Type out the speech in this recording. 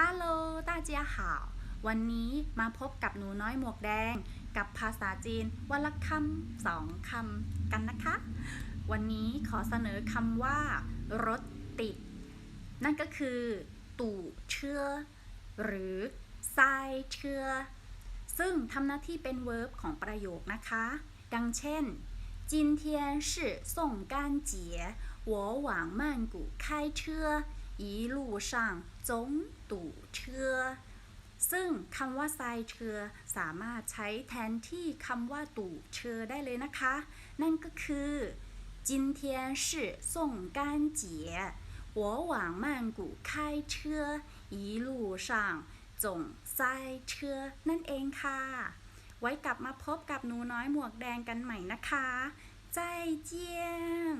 ฮัลโหล大家好วันนี้มาพบกับหนูน้อยหมวกแดง กับภาษาจีนวันละคำสองคำกันนะคะ วันนี้ขอเสนอคำว่า รถติด นั่นก็คือ ตู่เชื่อ หรือไซเชื่อ ซึ่งทำหน้าที่เป็น verb ของประโยคนะคะ ดังเช่น今天是送干节我往曼谷开车 一路上总堵车ซึ่งคำว่าไซเชอร์สามารถใช้แทนที่คำว่าตู่เชอร์ได้เลยนะคะ นั่นก็คือ今天是送干节我往曼谷开车一路上总ไซเชอร์นั่นเองค่ะ ไว้กลับมาพบกับหนูน้อยหมวกแดงกันใหม่นะคะ ใจเจียน